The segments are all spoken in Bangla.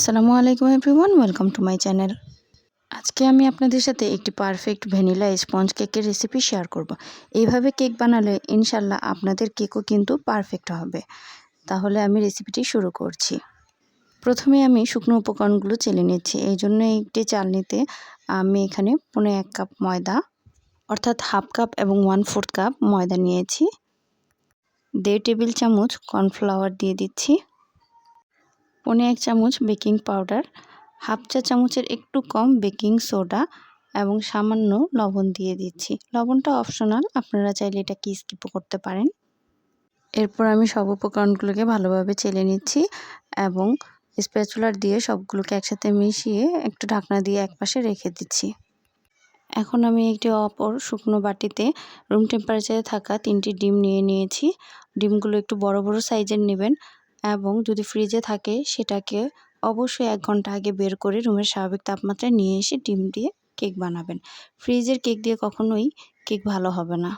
আসসালামু আলাইকুম everyone welcome to my channel আজকে আমি আপনাদের সাথে একটি পারফেক্ট ভ্যানিলা স্পঞ্জ কেকের রেসিপি শেয়ার করব। এইভাবে কেক বানালে ইনশাল্লাহ আপনাদের কেকও কিন্তু পারফেক্ট হবে। তাহলে আমি রেসিপিটি শুরু করছি। প্রথমে আমি শুকনো উপকরণগুলো চেলে নিচ্ছি। এই জন্য একটি চালনিতে আমি এখানে পনেরো এক কাপ ময়দা, অর্থাৎ হাফ কাপ এবং ওয়ান ফোর্থ কাপ ময়দা নিয়েছি। দেড় টেবিল চামচ কর্নফ্লাওয়ার দিয়ে দিচ্ছি। পনে এক চামচ বেকিং পাউডার, হাফ চা চামচের একটু কম বেকিং সোডা এবং সামান্য লবণ দিয়ে দিচ্ছি। লবণটা অপশনাল, আপনারা চাইলে এটা কি স্কিপও করতে পারেন। এরপর আমি সব উপকরণগুলোকে ভালোভাবে চেলে নিচ্ছি এবং স্প্যাচুলার দিয়ে সবগুলোকে একসাথে মিশিয়ে একটু ঢাকনা দিয়ে একপাশে রেখে দিচ্ছি। এখন আমি একটি অপর শুকনো বাটিতে রুম টেম্পারেচারে থাকা তিনটি ডিম নিয়ে নিয়েছি। ডিমগুলো একটু বড় বড় সাইজের নেবেন এবং যদি ফ্রিজে থাকে, সেটাকে অবশ্যই এক ঘণ্টা আগে বের করে রুমের স্বাভাবিক তাপমাত্রায় নিয়ে এসে ডিম দিয়ে কেক বানাবেন। ফ্রিজের কেক দিয়ে কখনোই কেক ভালো হবে না।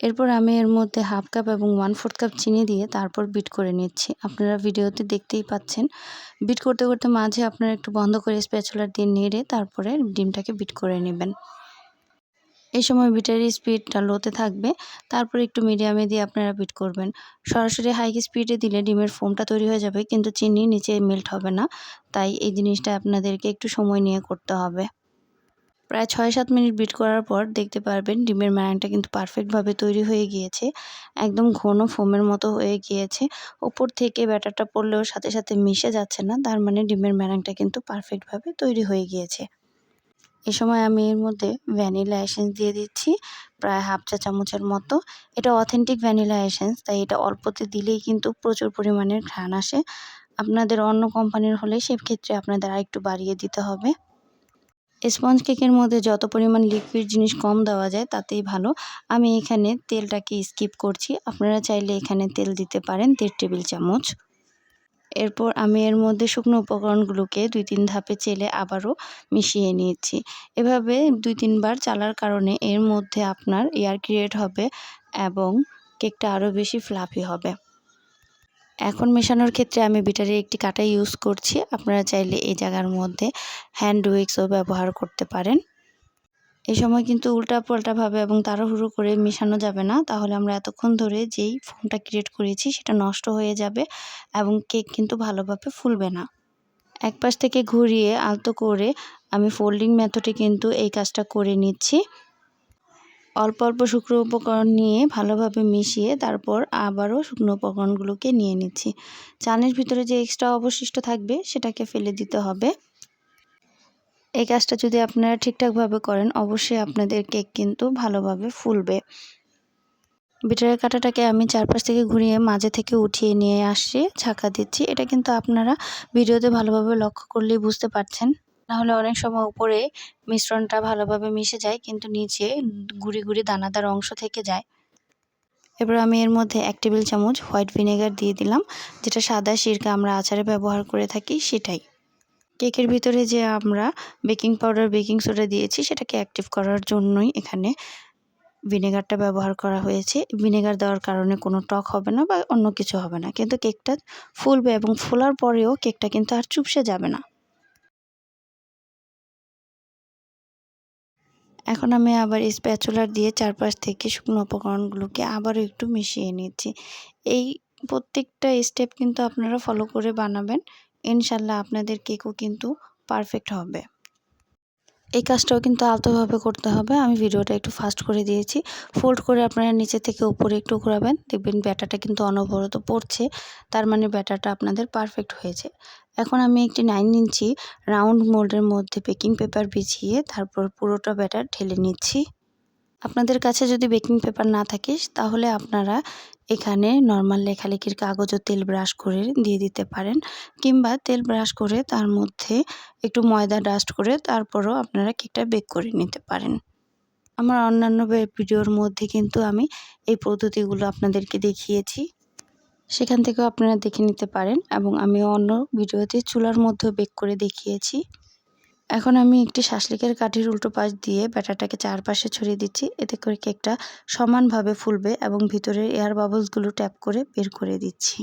এরপর আমি এর মধ্যে হাফ কাপ এবং ওয়ান ফোর্থ কাপ চিনি দিয়ে তারপর বিট করে নিচ্ছি। আপনারা ভিডিওতে দেখতেই পাচ্ছেন। বিট করতে করতে মাঝে আপনারা একটু বন্ধ করে স্প্যাচুলার দিয়ে নেড়ে তারপরে ডিমটাকে বিট করে নেবেন। এই সময় বিটারি স্পিডটা লোতে থাকবে, তারপর একটু মিডিয়ামে দিয়ে আপনারা বিট করবেন। সরাসরি হাই স্পিডে দিলে ডিমের ফোমটা তৈরি হয়ে যাবে, কিন্তু চিনি নিচে মেল্ট হবে না। তাই এই জিনিসটা আপনাদেরকে একটু সময় নিয়ে করতে হবে। প্রায় ছয় সাত মিনিট বিট করার পর দেখতে পারবেন ডিমের ম্যারাংটা কিন্তু পারফেক্টভাবে তৈরি হয়ে গিয়েছে। একদম ঘন ফোমের মতো হয়ে গিয়েছে। ওপর থেকে ব্যাটারটা পড়লেও সাথে সাথে মিশে যাচ্ছে না, তার মানে ডিমের ম্যারাংটা কিন্তু পারফেক্টভাবে তৈরি হয়ে গিয়েছে। এ সময় আমি এর মধ্যে ভ্যানিলা এসেন্স দিয়ে দিচ্ছি, প্রায় হাফ চা চামচের মতো। এটা অথেন্টিক ভ্যানিলা এসেন্স তাই এটা অল্পতে দিলেই কিন্তু প্রচুর পরিমাণের ঘ্রাণ আসে। আপনাদের অন্য কোম্পানির হলে সেক্ষেত্রে আপনাদের আরেকটু বাড়িয়ে দিতে হবে। স্পঞ্জ কেকের মধ্যে যত পরিমাণ লিকুইড জিনিস কম দেওয়া যায়, তাতেই ভালো। আমি এখানে তেলটাকে স্কিপ করছি। আপনারা চাইলে এখানে তেল দিতে পারেন, দেড় টেবিল চামচ। এরপর আমি এর মধ্যে শুকনো উপকরণগুলোকে দুই তিন ধাপে চেলে আবারও মিশিয়ে নিয়েছি। এভাবে দুই তিনবার চালার কারণে এর মধ্যে আপনার এয়ার ক্রিয়েট হবে এবং কেকটা আরও বেশি ফ্লাফি হবে। এখন মেশানোর ক্ষেত্রে আমি বিটারের একটি কাটা ইউজ করছি। আপনারা চাইলে এই জায়গার মধ্যে হ্যান্ড উইক্সও ব্যবহার করতে পারেন। এই সময় কিন্তু উল্টা পাল্টাভাবে এবং তাড়াহুড়ো করে মেশানো যাবে না। তাহলে আমরা এতক্ষণ ধরে যেই ফোমটা ক্রিয়েট করেছি, সেটা নষ্ট হয়ে যাবে এবং কেক কিন্তু ভালোভাবে ফুলবে না। এক পাশ থেকে ঘুরিয়ে আলতো করে আমি ফোল্ডিং মেথডে কিন্তু এই কাজটা করে নিচ্ছি। অল্প অল্প শুকনো উপকরণ নিয়ে ভালোভাবে মিশিয়ে তারপর আবারও শুকনো উপকরণগুলোকে নিয়ে নিচ্ছি। চানের ভিতরে যে এক্সট্রা অবশিষ্ট থাকবে, সেটাকে ফেলে দিতে হবে। এই কাজটা যদি আপনারা ঠিকঠাকভাবে করেন, অবশ্যই আপনাদের কেক কিন্তু ভালোভাবে ফুলবে। বিটারের কাঁটাটাকে আমি চারপাশ থেকে ঘুরিয়ে মাঝে থেকে উঠিয়ে নিয়ে আসছি ছাকা দিচ্ছি। এটা কিন্তু আপনারা ভিডিওতে ভালোভাবে লক্ষ্য করলেই বুঝতে পারছেন। নাহলে অনেক সময় উপরে মিশ্রণটা ভালোভাবে মিশে যায়, কিন্তু নিচে গুড়ি গুড়ি দানাদার অংশ থেকে যায়। এবার আমি এর মধ্যে এক টেবিল চামচ হোয়াইট ভিনেগার দিয়ে দিলাম, যেটা সাদা সিরকা আমরা আচারে ব্যবহার করে থাকি, সেটাই। কেকের ভিতরে যে আমরা বেকিং পাউডার, বেকিং সোডা দিয়েছি, সেটাকে অ্যাক্টিভ করার জন্যই এখানে ভিনেগারটা ব্যবহার করা হয়েছে। ভিনেগার দেওয়ার কারণে কোনো টক হবে না বা অন্য কিছু হবে না। কিন্তু কেকটা ফুলবে এবং ফোলার পরেও কেকটা কিন্তু আর চুপসে যাবে না। এখন আমি আবার স্প্যাচুলার দিয়ে চারপাশ থেকে শুকনো উপকরণগুলোকে আবারও একটু মিশিয়ে নিচ্ছি। এই প্রত্যেকটা স্টেপ কিন্তু আপনারা ফলো করে বানাবেন। ইনশাল্লাহ আপনাদের কেকও কিন্তু পারফেক্ট হবে। এই কাজটাও কিন্তু আলতোভাবে করতে হবে। আমি ভিডিওটা একটু ফাস্ট করে দিয়েছি। ফোল্ড করে আপনারা নিচে থেকে উপরে একটু ঘোরাবেন। দেখবেন ব্যাটাটা কিন্তু অনবরত পড়ছে। তার মানে ব্যাটাটা আপনাদের পারফেক্ট হয়েছে। এখন আমি একটি নাইন ইঞ্চি রাউন্ড মোল্ডের মধ্যে বেকিং পেপার বিছিয়ে তারপর পুরোটা ব্যাটার ঢেলে নিচ্ছি। আপনাদের কাছে যদি বেকিং পেপার না থাকে, তাহলে আপনারা এখানে নর্মাল লেখালেখির কাগজও তেল ব্রাশ করে দিয়ে দিতে পারেন। কিংবা তেল ব্রাশ করে তার মধ্যে একটু ময়দা ডাস্ট করে তারপরও আপনারা কেকটা বেক করে নিতে পারেন। আমার অন্যান্য ভিডিওর মধ্যে কিন্তু আমি এই পদ্ধতিগুলো আপনাদেরকে দেখিয়েছি। সেখান থেকেও আপনারা দেখে নিতে পারেন এবং আমি অন্য ভিডিওতে চুলার মধ্যেও বেক করে দেখিয়েছি। এখন আমি একটি শাসলিকের কাঠির উল্টো পাশ দিয়ে ব্যাটারটাকে চারপাশে ছড়িয়ে দিচ্ছি। এতে করে কেকটা সমানভাবে ফুলবে এবং ভিতরের এয়ার বাবলসগুলো ট্যাপ করে বের করে দিচ্ছি।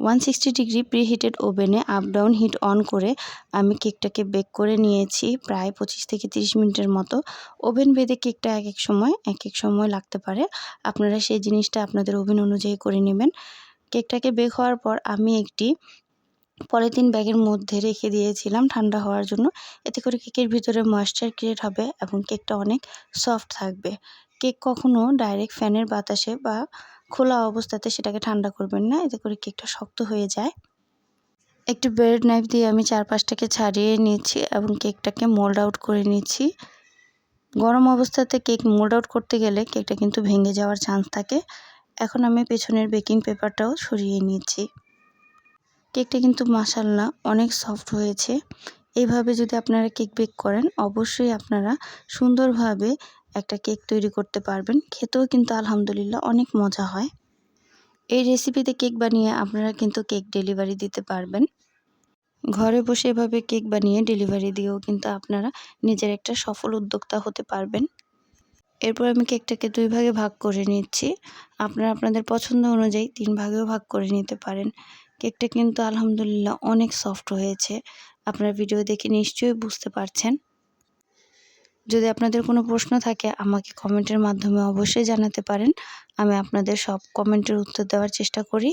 ওয়ান সিক্সটি ডিগ্রি প্রিহিটেড ওভেনে আপ ডাউন হিট অন করে আমি কেকটাকে বেক করে নিয়েছি প্রায় পঁচিশ থেকে তিরিশ মিনিটের মতো। ওভেন বেঁধে কেকটা এক এক সময়, এক এক সময় লাগতে পারে। আপনারা সেই জিনিসটা আপনাদের ওভেন অনুযায়ী করে নেবেন। কেকটাকে বেক হওয়ার পর আমি একটি পলিথিন ব্যাগের মধ্যে রেখে দিয়েছিলাম ঠান্ডা হওয়ার জন্য। এতে করে কেকের ভিতরে ময়েশ্চার ক্রিয়েট হবে এবং কেকটা অনেক সফট থাকবে। কেক কখনো ডাইরেক্ট ফ্যানের বাতাসে বা খোলা অবস্থাতে সেটাকে ঠান্ডা করবেন না, এতে করে কেকটা শক্ত হয়ে যায়। একটু ব্রেড নাইফ দিয়ে আমি চারপাশটাকে ছাড়িয়ে নিয়েছি এবং কেকটাকে মোল্ড আউট করে নিচ্ছি। গরম অবস্থাতে কেক মোল্ড আউট করতে গেলে কেকটা কিন্তু ভেঙে যাওয়ার চান্স থাকে। এখন আমি পেছনের বেকিং পেপারটাও সরিয়ে নিচ্ছি। কেকটা কিন্তু মাসাল্লা অনেক সফট হয়েছে। এইভাবে যদি আপনারা কেক বেক করেন, অবশ্যই আপনারা সুন্দরভাবে একটা কেক তৈরি করতে পারবেন। খেতেও কিন্তু আলহামদুলিল্লাহ অনেক মজা হয়। এই রেসিপিতে কেক বানিয়ে আপনারা কিন্তু কেক ডেলিভারি দিতে পারবেন। ঘরে বসে এভাবে কেক বানিয়ে ডেলিভারি দিয়েও কিন্তু আপনারা নিজের একটা সফল উদ্যোক্তা হতে পারবেন। এরপর আমি কেকটাকে দুই ভাগে ভাগ করে নিচ্ছি। আপনারা আপনাদের পছন্দ অনুযায়ী তিন ভাগেও ভাগ করে নিতে পারেন। কেকটা কিন্তু আলহামদুলিল্লাহ অনেক সফট হয়েছে। আপনার ভিডিও দেখে নিশ্চয়ই বুঝতে পারছেন। যদি আপনাদের কোনো প্রশ্ন থাকে, আমাকে কমেন্টের মাধ্যমে অবশ্যই জানাতে পারেন। আমি আপনাদের সব কমেন্টের উত্তর দেওয়ার চেষ্টা করি।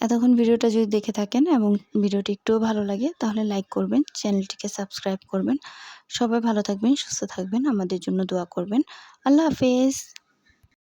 এতক্ষণ ভিডিওটা যদি দেখে থাকেন এবং ভিডিওটি একটুও ভালো লাগে, তাহলে লাইক করবেন, চ্যানেলটিকে সাবস্ক্রাইব করবেন। সবাই ভালো থাকবেন, সুস্থ থাকবেন, আমাদের জন্য দোয়া করবেন। আল্লাহ হাফেজ।